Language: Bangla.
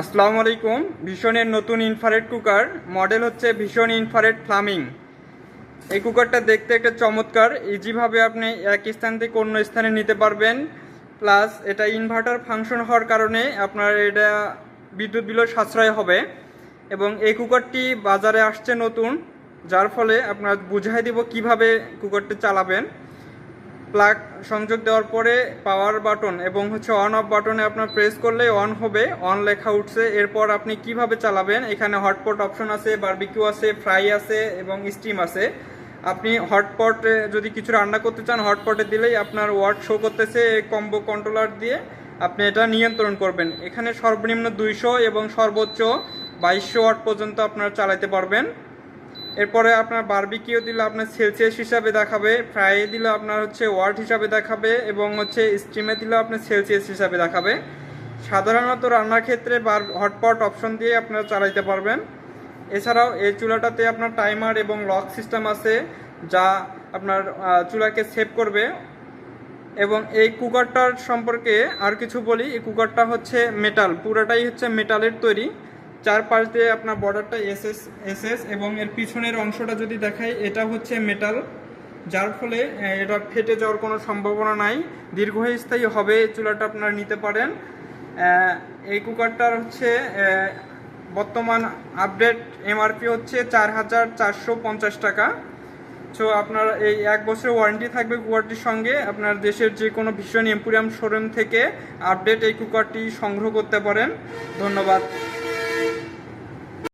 আসসালামু আলাইকুম। ভীষণের নতুন ইনফারেট কুকার মডেল হচ্ছে ভীষণ ইনফারেট ফ্লামিং এই কুকারটা দেখতে একটা চমৎকার। ইজিভাবে আপনি এক স্থান থেকে অন্য স্থানে নিতে পারবেন। প্লাস এটা ইনভার্টার ফাংশন হওয়ার কারণে আপনার এটা বিদ্যুৎ বিলও সাশ্রয় হবে। এবং এই কুকারটি বাজারে আসছে নতুন, যার ফলে আপনার বুঝাই দিব কীভাবে কুকারটি চালাবেন। প্লাগ সংযোগ দেওয়ার পরে পাওয়ার বাটন এবং হচ্ছে অন অফ বাটনে আপনার প্রেস করলে অন হবে অন লেখা উঠছে। এরপর আপনি কীভাবে চালাবেন? এখানে হটপট অপশন আছে বারবিকিউ আছে ফ্রাই আছে এবং স্টিম আছে। আপনি হটপটে যদি কিছু রান্না করতে চান হটপটে দিলেই আপনার ওয়াট শো করতেছে কম্বো কন্ট্রোলার দিয়ে। আপনি এটা নিয়ন্ত্রণ করবেন। এখানে সর্বনিম্ন দুইশো এবং সর্বোচ্চ বাইশশো ওয়াট পর্যন্ত আপনারা চালাতে পারবেন। এরপরে আপনার বারবিকিও দিলে আপনার সেলসিয়াস হিসাবে দেখাবে ফ্রাই দিলে আপনার হচ্ছে ওয়ার্ড হিসাবে দেখাবে এবং হচ্ছে স্টিমে দিলে আপনার সেলসিয়াস হিসাবে দেখাবে। সাধারণত রান্নার ক্ষেত্রে বার হটপট অপশন দিয়ে আপনারা চালাইতে পারবেন। এছাড়াও এই চুলাটাতে আপনার টাইমার এবং লক সিস্টেম আছে, যা আপনার চুলাকে সেভ করবে। এবং এই কুকারটার সম্পর্কে আর কিছু বলি, এই কুকারটা হচ্ছে মেটাল পুরোটাই হচ্ছে মেটালের তৈরি। চারপাশ দিয়ে আপনার বর্ডারটা এসএস এসএস এবং এর পিছনের অংশটা যদি দেখাই, এটা হচ্ছে মেটাল যার ফলে এটা ফেটে যাওয়ার কোনো সম্ভাবনা নাই। দীর্ঘস্থায়ী হবে চুলাটা আপনারা নিতে পারেন। এই কুকারটার হচ্ছে বর্তমান আপডেট এমআরপি হচ্ছে চার হাজার চারশো পঞ্চাশ টাকা। সো আপনার এই এক বছরের ওয়ারেন্টি থাকবে কুকারটির সঙ্গে। আপনার দেশের যে কোনো ভীষণ এম্পুরিয়াম শোরুম থেকে আপডেট এই কুকারটি সংগ্রহ করতে পারেন। ধন্যবাদ।